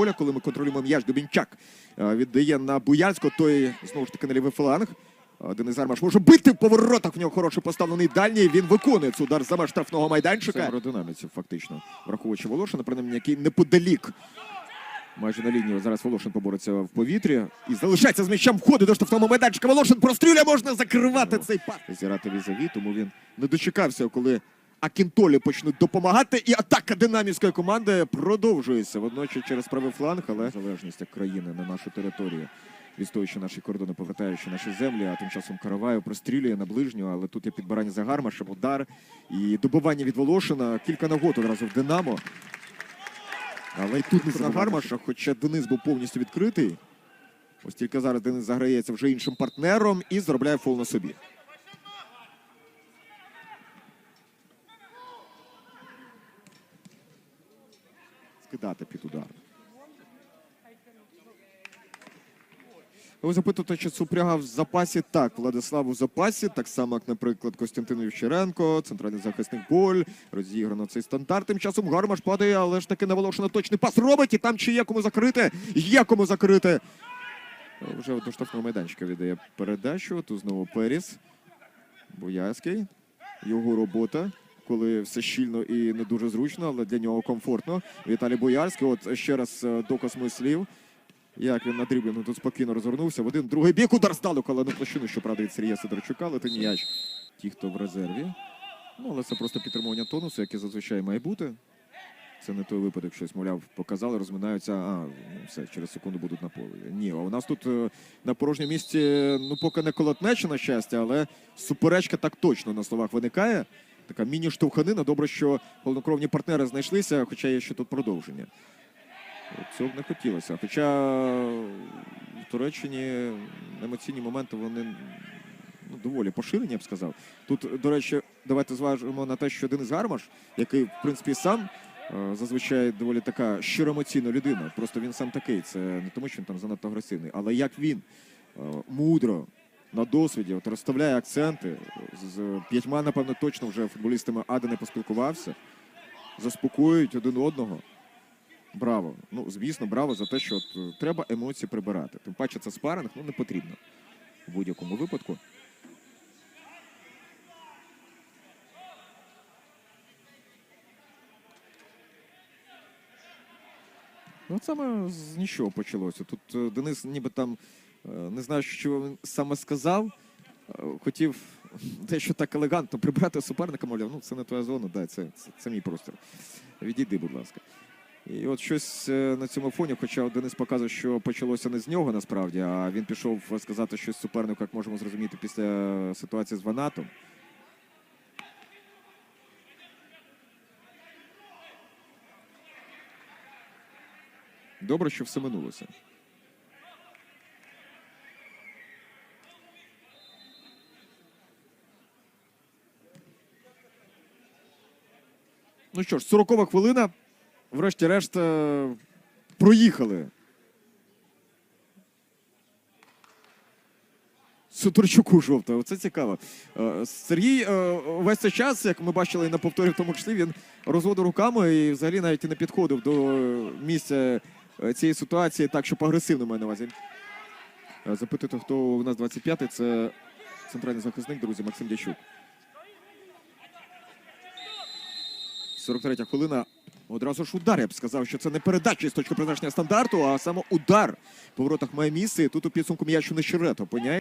поля, коли ми контролюємо м'яч. Дубінчак е, віддає на Буяльського. Той знову ж таки на лівий фланг. Е, Денис Гармаш може бити в поворотах. В нього хороший поставлений дальній. Він виконує цей удар за меж штрафного майданчика. Це аеродинаміці, фактично, враховуючи Волошина, принаймні, який неподалік. Майже на лінії зараз Волошин побореться в повітрі і залишається з м'ячем входить до штрафного майданчика. Волошин простріляє, можна закривати цей пас. Зірати візаві, тому він не дочекався, коли Акінтолі почнуть допомагати. І атака динамівської команди продовжується. Водночас через правий фланг, але залежність як країни на нашу територію. Відстоюючи наші кордони, повертаючи наші землі, а тим часом Караваю прострілює на ближню, але тут є підбирання за гармашем, удар і добивання від Волошина. Кілька нагод одразу в Динамо. Але й тут не на Гармаша, хоча Денис був повністю відкритий. Ось тільки зараз Денис заграється вже іншим партнером і заробляє фол на собі. Скидати під удар. Ви запитуєте, чи Супряга в запасі? Так, Владислав у запасі, так само, як, наприклад, Костянтин Євчеренко, центральний захисник Боль, розіграно цей стандарт. Тим часом Гармаш падає, але ж таки Наволошина точний пас робить, і там чи є кому закрити, є кому закрити. Вже до штрафного майданчика віддає передачу. Тут знову Періс. Боярський. Його робота. Коли все щільно і не дуже зручно, але для нього комфортно. Віталій Боярський. От ще раз е, доказ моїх слів. Як він на дріблінгу тут спокійно розвернувся. В один другий бік удар здалеку, але на площину, щоправда, від Сергія Сидорчука, але ніяч. Ті, хто в резерві. Ну, але це просто підтримування тонусу, яке зазвичай має бути. Це не той випадок, щось, мовляв, показали, розминаються, а ну, все, через секунду будуть на полі. Ні, а у нас тут е, на порожньому місці, ну поки не колотнеча, на щастя, але суперечка так точно на словах виникає. Така міні-штовханина. Добре, що голоднокровні партнери знайшлися, хоча є ще тут продовження. Цього б не хотілося. Хоча в Туреччині емоційні моменти вони ну, доволі поширені, я б сказав. Тут, до речі, давайте зважимо на те, що Денис Гармаш, який, в принципі, сам е, зазвичай доволі така щироемоційна людина. Просто він сам такий. Це не тому, що він там занадто агресивний, але як він е, мудро. На досвіді от розставляє акценти з- п'ятьма, напевно, точно вже футболістами Ади не поспілкувався, заспокоюють один одного. Браво. Ну, звісно, браво за те, що от, е, треба емоції прибирати. Тим паче це спаринг, ну не потрібно в будь-якому випадку. Ну, от саме з нічого почалося. Тут е, Денис ніби там не знаю, що він саме сказав. Е, Хотів дещо так елегантно прибрати суперника, мовляв, ну це не твоя зона, да, це, це, це мій простір. Відійди, будь ласка. І от щось е, на цьому фоні, хоча Денис показує, що почалося не з нього насправді, а він пішов сказати щось супернику, як можемо зрозуміти після ситуації з Ванатом. Добре, що все минулося. Ну що ж, 40 хвилина. Врешті-решт е, проїхали. Сидорчуку жовта. Оце цікаво. Е, Сергій е, весь цей час, як ми бачили на повторі, в тому числі, він розводив руками і взагалі навіть і не підходив до місця цієї ситуації так, щоб агресивно маю на увазі. Запитуйте, хто у нас 25-й, це центральний захисник, друзі, Максим Дячук. 43 хвилина. Одразу ж удар. Я б сказав, що це не передача з точки призначення стандарту, а саме удар по воротах має місце. І тут у підсумку м'яч не щерет опиняє.